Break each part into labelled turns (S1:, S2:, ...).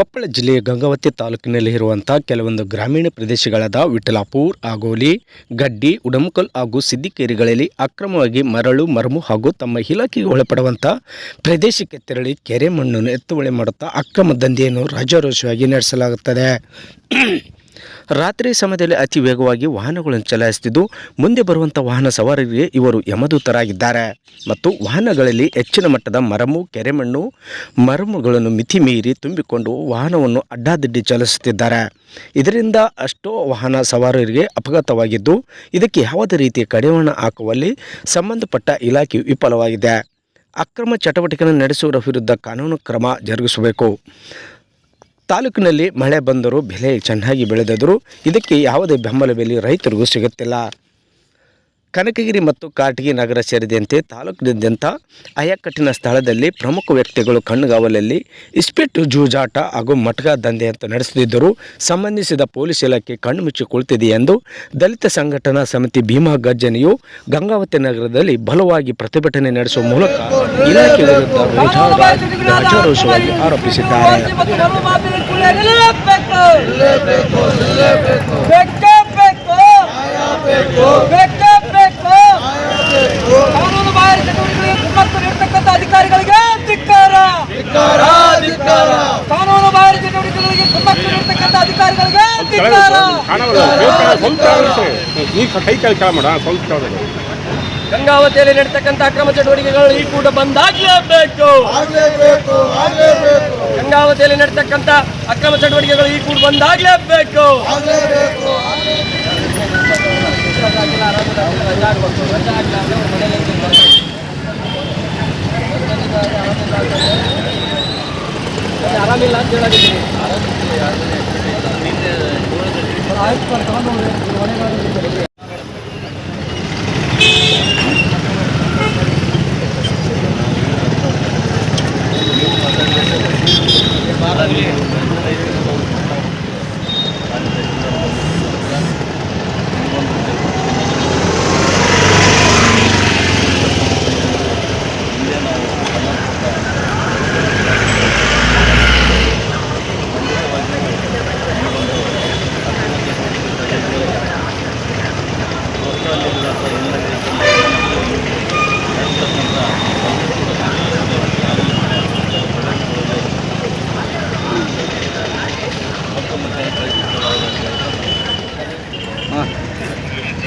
S1: ಕೊಪ್ಪಳ ಜಿಲ್ಲೆಯ ಗಂಗಾವತಿ ತಾಲೂಕಿನಲ್ಲಿ ಇರುವಂಥ ಕೆಲವೊಂದು ಗ್ರಾಮೀಣ ಪ್ರದೇಶಗಳಾದ ವಿಠಲಾಪುರ್, ಆಗೋಲಿ, ಗಡ್ಡಿ, ಉಡಮಕಲ್ ಹಾಗೂ ಸಿದ್ದಿಕೇರಿಗಳಲ್ಲಿ ಅಕ್ರಮವಾಗಿ ಮರಳು, ಮರಮು ಹಾಗೂ ತಮ್ಮ ಇಲಾಖೆಗೆ ಒಳಪಡುವಂಥ ಪ್ರದೇಶಕ್ಕೆ ತೆರಳಿ ಕೆರೆ ಮಣ್ಣನ್ನು ಎತ್ತುವಳಿ ಮಾಡುತ್ತಾ ಅಕ್ರಮ ದಂಧೆಯನ್ನು ರಾಜಾರೋಷವಾಗಿ ನಡೆಸಲಾಗುತ್ತದೆ. ರಾತ್ರಿ ಸಮಯದಲ್ಲಿ ಅತಿ ವೇಗವಾಗಿ ವಾಹನಗಳನ್ನು ಚಲಾಯಿಸುತ್ತಿದ್ದು, ಮುಂದೆ ಬರುವಂಥ ವಾಹನ ಸವಾರರಿಗೆ ಇವರು ಯಮದೂತರಾಗಿದ್ದಾರೆ. ಮತ್ತು ವಾಹನಗಳಲ್ಲಿ ಹೆಚ್ಚಿನ ಮಟ್ಟದ ಮರಮು, ಕೆರೆಮಣ್ಣು, ಮರಮುಗಳನ್ನು ಮಿತಿ ಮೀರಿ ತುಂಬಿಕೊಂಡು ವಾಹನವನ್ನು ಅಡ್ಡಾದಿಡ್ಡಿ ಚಲಿಸುತ್ತಿದ್ದಾರೆ ಇದರಿಂದ ಅಷ್ಟೋ ವಾಹನ ಸವಾರರಿಗೆ ಅಪಘಾತವಾಗಿದ್ದು, ಇದಕ್ಕೆ ಯಾವುದೇ ರೀತಿಯ ಕಡಿವಾಣ ಹಾಕುವಲ್ಲಿ ಸಂಬಂಧಪಟ್ಟ ಇಲಾಖೆ ವಿಫಲವಾಗಿದೆ. ಅಕ್ರಮ ಚಟುವಟಿಕೆಯನ್ನು ನಡೆಸುವವರ ವಿರುದ್ಧ ಕಾನೂನು ಕ್ರಮ ಜರುಗಿಸಬೇಕು. ತಾಲೂಕಿನಲ್ಲಿ ಮಳೆ ಬಂದರೂ ಬೆಲೆ ಚೆನ್ನಾಗಿ ಬೆಳೆದರೂ ಇದಕ್ಕೆ ಯಾವುದೇ ಬೆಂಬಲ ಬೆಲೆ ರೈತರಿಗೂ ಸಿಗುತ್ತಿಲ್ಲ. ಕನಕಗಿರಿ ಮತ್ತು ಕಾಟಗಿ ನಗರ ಸೇರಿದಂತೆ ತಾಲೂಕಿನಾದ್ಯಂತ ಅಯಕಟ್ಟಿನ ಸ್ಥಳದಲ್ಲಿ ಪ್ರಮುಖ ವ್ಯಕ್ತಿಗಳು ಕಣ್ಣುಗಾವಲಲ್ಲಿ ಇಸ್ಪೆಟ್ಟು ಜೂಜಾಟ ಹಾಗೂ ಮಟ್ಗ ದಂಧೆ ಅಂತ ನಡೆಸುತ್ತಿದ್ದರೂ ಸಂಬಂಧಿಸಿದ ಪೊಲೀಸ್ ಇಲಾಖೆ ಕಣ್ಣು ಮುಚ್ಚಿ ಕುಳಿತಿದೆ ಎಂದು ದಲಿತ ಸಂಘಟನಾ ಸಮಿತಿ ಭೀಮಾ ಗರ್ಜನೆಯು ಗಂಗಾವತಿ ನಗರದಲ್ಲಿ ಬಲವಾಗಿ ಪ್ರತಿಭಟನೆ ನಡೆಸುವ ಮೂಲಕ ಇಲಾಖೆ ವಿರುದ್ಧ ಆರೋಪಿಸಿದ್ದಾರೆ
S2: ಬೇಕೇ ಬೇಕು ಬೇಕೇ ಬೇಕು ಕಾನೂನು ಬಾಹಿರ ಚಟುವಟಿಕೆಗಳಿಗೆ ಕುಮ್ಮಕ್ಕು ನೀಡ್ತಕ್ಕಂಥ ಅಧಿಕಾರಿಗಳಿಗೆ ಧಿಕ್ಕಾರ ಕಾನೂನು ಬಾಹಿರ ಚಟುವಟಿಕೆಗಳಿಗೆ ಕುಮ್ಮಕ್ಕು ನೀಡ್ತಕ್ಕಂಥ ಅಧಿಕಾರಿಗಳಿಗೆ ಧಿಕ್ಕಾರ
S3: ಕಾಣವಲ್ಲ ಸ್ವಲ್ಪ ನೀ ಕೈ ಕೆಳ ಕೆಳ ಮಾಡ ಸ್ವಲ್ಪ ಕೆಳಗೆ
S2: ಗಂಗಾವತಿಯಲ್ಲಿ ನಡೀತಕ್ಕಂಥ ಅಕ್ರಮ ಚಟುವಟಿಕೆಗಳು ಈ ಕೂಡ ಬಂದಾಗಲೇಬೇಕು. ಗಂಗಾವತಿಯಲ್ಲಿ ನಡೀತಕ್ಕಂಥ ಅಕ್ರಮ ಚಟುವಟಿಕೆಗಳು ಈ ಕೂಡ ಬಂದಾಗಲೇಬೇಕು. ಆರಾಮಿಲ್ಲ ಅಂತ ஆயிரத்தி தொள்ளாயிரத்தி தொண்ணூறு வரைக்கும்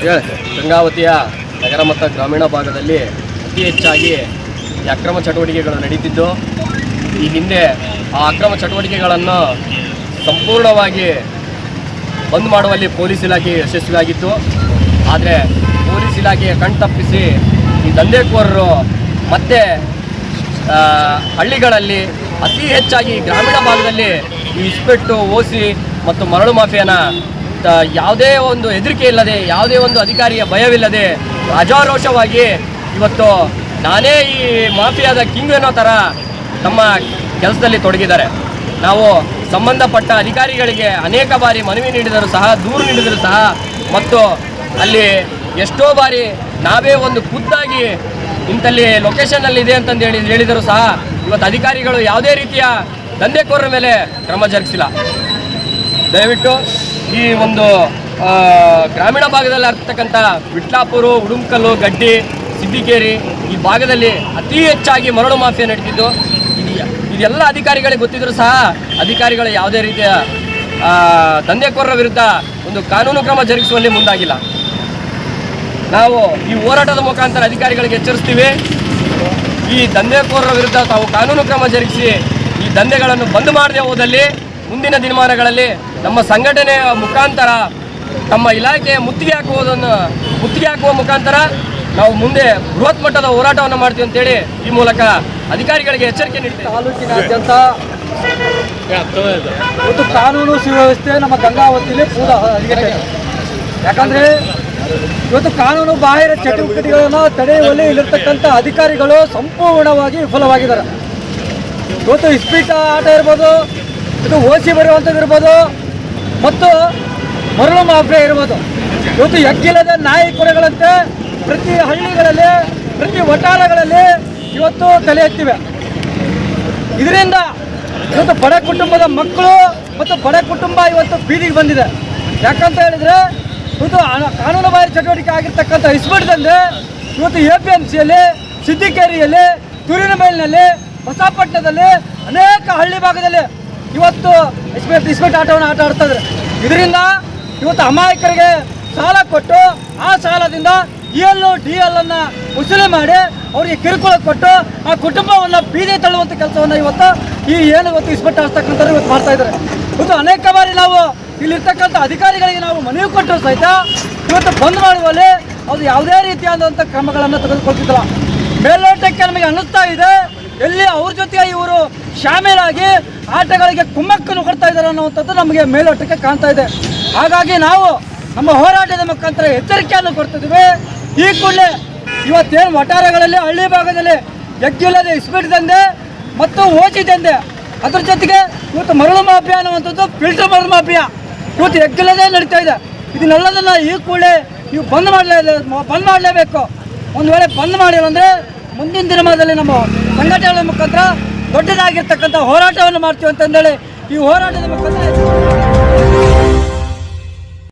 S2: ಹೇಳೋದಿದ್ದೀನಿ ಗಂಗಾವತಿಯ ನಗರ ಮತ್ತು ಗ್ರಾಮೀಣ ಭಾಗದಲ್ಲಿ ಅತಿ ಹೆಚ್ಚಾಗಿ ಈ ಅಕ್ರಮ ಚಟುವಟಿಕೆಗಳು ನಡೀತಿದ್ದು, ಈ ಹಿಂದೆ ಆ ಅಕ್ರಮ ಚಟುವಟಿಕೆಗಳನ್ನು ಸಂಪೂರ್ಣವಾಗಿ ಬಂದ್ ಮಾಡುವಲ್ಲಿ ಪೊಲೀಸ್ ಇಲಾಖೆ ಯಶಸ್ವಿಯಾಗಿತ್ತು. ಆದರೆ ಪೊಲೀಸ್ ಇಲಾಖೆಯ ಕಣ್ತಪ್ಪಿಸಿ ಈ ದಂಧೆಕೋರರು ಮತ್ತೆ ಹಳ್ಳಿಗಳಲ್ಲಿ ಅತಿ ಹೆಚ್ಚಾಗಿ ಗ್ರಾಮೀಣ ಭಾಗದಲ್ಲಿ ಈ ಇಸ್ಪೆಟ್ಟು ಓಸಿ ಮತ್ತು ಮರಳು ಮಾಫಿಯಾನ ಯಾವುದೇ ಒಂದು ಹೆದರಿಕೆ ಇಲ್ಲದೆ, ಯಾವುದೇ ಒಂದು ಅಧಿಕಾರಿಯ ಭಯವಿಲ್ಲದೆ ರಾಜಾರೋಷವಾಗಿ ಇವತ್ತು ನಾನೇ ಈ ಮಾಫಿಯಾದ ಕಿಂಗ್ ಅನ್ನೋ ಥರ ತಮ್ಮ ಕೆಲಸದಲ್ಲಿ ತೊಡಗಿದ್ದಾರೆ. ನಾವು ಸಂಬಂಧಪಟ್ಟ ಅಧಿಕಾರಿಗಳಿಗೆ ಅನೇಕ ಬಾರಿ ಮನವಿ ನೀಡಿದರೂ ಸಹ, ದೂರು ನೀಡಿದರೂ ಸಹ, ಮತ್ತು ಅಲ್ಲಿ ಎಷ್ಟೋ ಬಾರಿ ನಾವೇ ಒಂದು ಖುದ್ದಾಗಿ ಇಂಥಲ್ಲಿ ಲೊಕೇಶನ್ನಲ್ಲಿ ಇದೆ ಅಂತಂದು ಹೇಳಿ ಹೇಳಿದರೂ ಸಹ ಇವತ್ತು ಅಧಿಕಾರಿಗಳು ಯಾವುದೇ ರೀತಿಯ ದಂಧೆಕೋರರ ಮೇಲೆ ಕ್ರಮ ಜರುಗಿಸಿಲ್ಲ. ದಯವಿಟ್ಟು ಈ ಒಂದು ಗ್ರಾಮೀಣ ಭಾಗದಲ್ಲಿ ಆಗ್ತಕ್ಕಂಥ ವಿಟ್ಲಾಪುರು, ಉಡುಮ್ಕಲ್ಲು, ಗಡ್ಡಿ ಸಿದ್ದಿಕೇರಿ ಈ ಭಾಗದಲ್ಲಿ ಅತಿ ಹೆಚ್ಚಾಗಿ ಮರಳು ಮಾಫಿಯಾ ನಡೀತಿದ್ದು ಇದು ಇದೆಲ್ಲ ಅಧಿಕಾರಿಗಳಿಗೆ ಗೊತ್ತಿದ್ರು ಸಹ ಅಧಿಕಾರಿಗಳು ಯಾವುದೇ ರೀತಿಯ ದಂಧೆಕೋರರ ವಿರುದ್ಧ ಒಂದು ಕಾನೂನು ಕ್ರಮ ಜರುಗಿಸುವಲ್ಲಿ ಮುಂದಾಗಿಲ್ಲ. ನಾವು ಈ ಹೋರಾಟದ ಮುಖಾಂತರ ಅಧಿಕಾರಿಗಳಿಗೆ ಎಚ್ಚರಿಸ್ತೀವಿ. ಈ ದಂಧೆಕೋರರ ವಿರುದ್ಧ ತಾವು ಕಾನೂನು ಕ್ರಮ ಜರುಗಿಸಿ ಈ ದಂಧೆಗಳನ್ನು ಬಂದ್ ಮಾಡದೆ ಹೋದಲ್ಲಿ ಮುಂದಿನ ದಿನಮಾನಗಳಲ್ಲಿ ನಮ್ಮ ಸಂಘಟನೆಯ ಮುಖಾಂತರ ತಮ್ಮ ಇಲಾಖೆಯ ಮುತ್ತಿಗೆ ಹಾಕುವುದನ್ನು ಮುತ್ತಿಗೆ ಹಾಕುವ ಮುಖಾಂತರ ನಾವು ಮುಂದೆ ಬೃಹತ್ ಮಟ್ಟದ ಹೋರಾಟವನ್ನು ಮಾಡ್ತೀವಿ ಅಂತೇಳಿ ಈ ಮೂಲಕ ಅಧಿಕಾರಿಗಳಿಗೆ ಎಚ್ಚರಿಕೆ ನೀಡ್ತೀವಿ. ತಾಲೂಕಿನಾದ್ಯಂತ
S4: ಒಂದು ಕಾನೂನು ಸುವ್ಯವಸ್ಥೆ ನಮ್ಮ ಗಂಗಾವತಿಯಲ್ಲಿ ಪೂರ ಆಗಿದೆ ಯಾಕಂದ್ರೆ ಇವತ್ತು ಕಾನೂನು ಬಾಹಿರ ಚಟುವಟಿಕೆಗಳನ್ನು ತಡೆಯುವಲ್ಲಿ ಇಲ್ಲಿರ್ತಕ್ಕಂಥ ಅಧಿಕಾರಿಗಳು ಸಂಪೂರ್ಣವಾಗಿ ವಿಫಲವಾಗಿದ್ದಾರೆ. ಇವತ್ತು ಇಸ್ಪೀಟ ಆಟ ಇರ್ಬೋದು ಇದು ಓಸಿ ಬರುವಂಥದ್ದು ಇರ್ಬೋದು ಮತ್ತು ಮರಳು ಮಾಫಿಯಾ ಇರ್ಬೋದು. ಇವತ್ತು ಎಕ್ಕಿಲ್ಲದ ನಾಯಿ ಕೊಡೆಗಳಂತೆ ಪ್ರತಿ ಹಳ್ಳಿಗಳಲ್ಲಿ, ಪ್ರತಿ ವಟಾರಗಳಲ್ಲಿ ಇವತ್ತು ತಲೆ ಎತ್ತಿವೆ. ಇದರಿಂದ ಇವತ್ತು ಬಡ ಕುಟುಂಬದ ಮಕ್ಕಳು ಮತ್ತು ಬಡ ಕುಟುಂಬ ಇವತ್ತು ಬೀದಿಗೆ ಬಂದಿದೆ. ಯಾಕಂತ ಹೇಳಿದ್ರೆ, ಇವತ್ತು ಆ- ಕಾನೂನು ಬಾಹಿರ ಚಟುವಟಿಕೆ ಆಗಿರ್ತಕ್ಕಂಥ ಇಸ್ಬಿಡ್ದಂದ್ರೆ ಇವತ್ತು ಎ ಪಿ ಎಂ ಸಿಯಲ್ಲಿ, ಸಿದ್ದಿಕೇರಿಯಲ್ಲಿ, ತುರಿನ ಮೇಲಿನಲ್ಲಿ, ಹೊಸಪಟ್ಟಣದಲ್ಲಿ ಅನೇಕ ಹಳ್ಳಿ ಭಾಗದಲ್ಲಿ ಇವತ್ತು ಇಸ್ಪೇಟ್ ಇಸ್ಪೇಟ್ ಆಟವನ್ನು ಆಟ ಆಡ್ತಾ ಇದರಿಂದ ಇವತ್ತು ಅಮಾಯಕರಿಗೆ ಸಾಲ ಕೊಟ್ಟು ಆ ಸಾಲದಿಂದ ಇ ಎಲ್ ಡಿ ಎಲ್ ಅನ್ನ ವಸೂಲಿ ಮಾಡಿ ಅವರಿಗೆ ಕಿರುಕುಳ ಕೊಟ್ಟು ಆ ಕುಟುಂಬವನ್ನು ಬೀದಿ ತಳ್ಳುವಂಥ ಕೆಲಸವನ್ನು ಇವತ್ತು ಈ ಏನು ಇವತ್ತು ಇಸ್ಪೆಟ್ ಆಡ್ತಕ್ಕಂಥವ್ರು ಇವತ್ತು ಮಾಡ್ತಾ ಇದ್ದಾರೆ. ಇವತ್ತು ಅನೇಕ ಬಾರಿ ನಾವು ಇಲ್ಲಿರ್ತಕ್ಕಂಥ ಅಧಿಕಾರಿಗಳಿಗೆ ನಾವು ಮನವಿ ಕೊಟ್ಟರು ಸಹಿತ ಇವತ್ತು ಬಂದ್ ಮಾಡುವಲ್ಲಿ ಅದು ಯಾವುದೇ ರೀತಿಯಾದಂಥ ಕ್ರಮಗಳನ್ನು ತೆಗೆದುಕೊಳ್ತಿದ್ದಲ್ಲ. ಮೇಲ್ನೋಟಕ್ಕೆ ನಮಗೆ ಅನ್ನಿಸ್ತಾ ಇದೆ ಎಲ್ಲಿ ಅವ್ರ ಜೊತೆಗೆ ಇವರು ಶಾಮೀಲಾಗಿ ಆಟಗಳಿಗೆ ಕುಮ್ಮಕ್ಕನ್ನು ಕೊಡ್ತಾ ಇದ್ದಾರೆ ಅನ್ನುವಂಥದ್ದು ನಮಗೆ ಮೇಲೋಟಕ್ಕೆ ಕಾಣ್ತಾ ಇದೆ. ಹಾಗಾಗಿ ನಾವು ನಮ್ಮ ಹೋರಾಟದ ಮುಖಾಂತರ ಎಚ್ಚರಿಕೆಯನ್ನು ಕೊಡ್ತಿದ್ದೀವಿ. ಈ ಕೂಡಲೇ ಇವತ್ತೇನು ವಟಾರಗಳಲ್ಲಿ ಹಳ್ಳಿ ಭಾಗದಲ್ಲಿ ಎಗ್ಗಿಲ್ಲದೆ ದಂಧೆ ಮತ್ತು ಓಚಿ ದಂಧೆ, ಅದ್ರ ಜೊತೆಗೆ ಇವತ್ತು ಮರಳು ಮಾಫಿಯಾ ಅನ್ನುವಂಥದ್ದು ಫಿಲ್ಟರ್ ಮರಳು ಮಾಫಿಯಾ ಇವತ್ತು ಎಗ್ಗಿಲ್ಲದೆ ನಡೀತಾ ಇದೆ. ಇದನ್ನೆಲ್ಲದನ್ನ ಈ ಕೂಡಲೇ ನೀವು ಬಂದ್ ಮಾಡಲೇ ಬಂದ್ ಮಾಡಲೇಬೇಕು. ಒಂದು ವೇಳೆ ಬಂದ್ ಮಾಡಿಲ್ಲ ಅಂದರೆ ಮುಂದಿನ ದಿನಮಾನದಲ್ಲಿ ನಮ್ಮ ಸಂಘಟನೆಗಳ ಮುಖಾಂತರ ದೊಡ್ಡದಾಗಿರ್ತಕ್ಕಂಥ ಹೋರಾಟವನ್ನು ಮಾಡ್ತೀವಿ ಅಂತಂದೇಳಿ ಈ ಹೋರಾಟದ ಮುಖಾಂತರ